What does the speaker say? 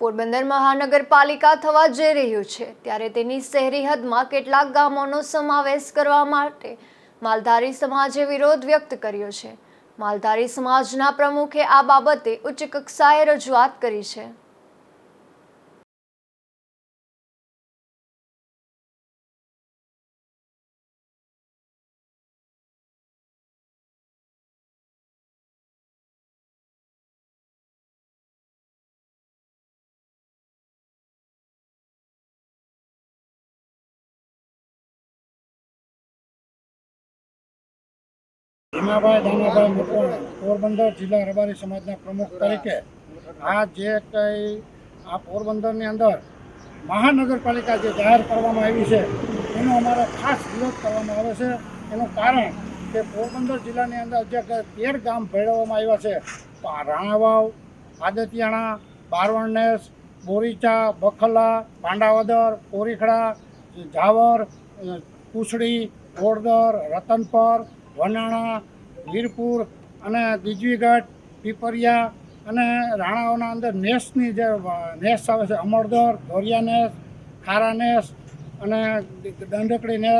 પોરબંદર મહાનગરપાલિકા થવા જઈ રહ્યું છે, ત્યારે તેની શહેરી હદમાં કેટલાક ગામોનો સમાવેશ કરવા માટે માલધારી સમાજે વિરોધ વ્યક્ત કર્યો છે. માલધારી સમાજના પ્રમુખે આ બાબતે ઉચ્ચ કક્ષાએ રજૂઆત કરી છે. ભીમાભાઈ દાનાભાઈ મકવાણા પોરબંદર જિલ્લા રબારી સમાજના પ્રમુખ તરીકે આ જે કંઈ આ પોરબંદરની અંદર મહાનગરપાલિકા જે જાહેર કરવામાં આવી છે, એનો અમારો ખાસ વિરોધ કરવામાં આવે છે. એનું કારણ કે પોરબંદર જિલ્લાની અંદર જે તેર ગામ ભેળવવામાં આવ્યા છે રાણાવાવ, આદતિયાણા, બારવણનેસ, બોરીચા, બખલા, પાંડાવદર, કોરીખડા જાવર કુસડી ગોળદર રતનપર વનાણા, વીરપુર અને બીજવીગઢ પીપરિયા અને રાણાઓના અંદર નેસની જે નેસ આવે છે અમરદર ધોરિયા નેસ ખારા નેસ અને દંડકડી નેસ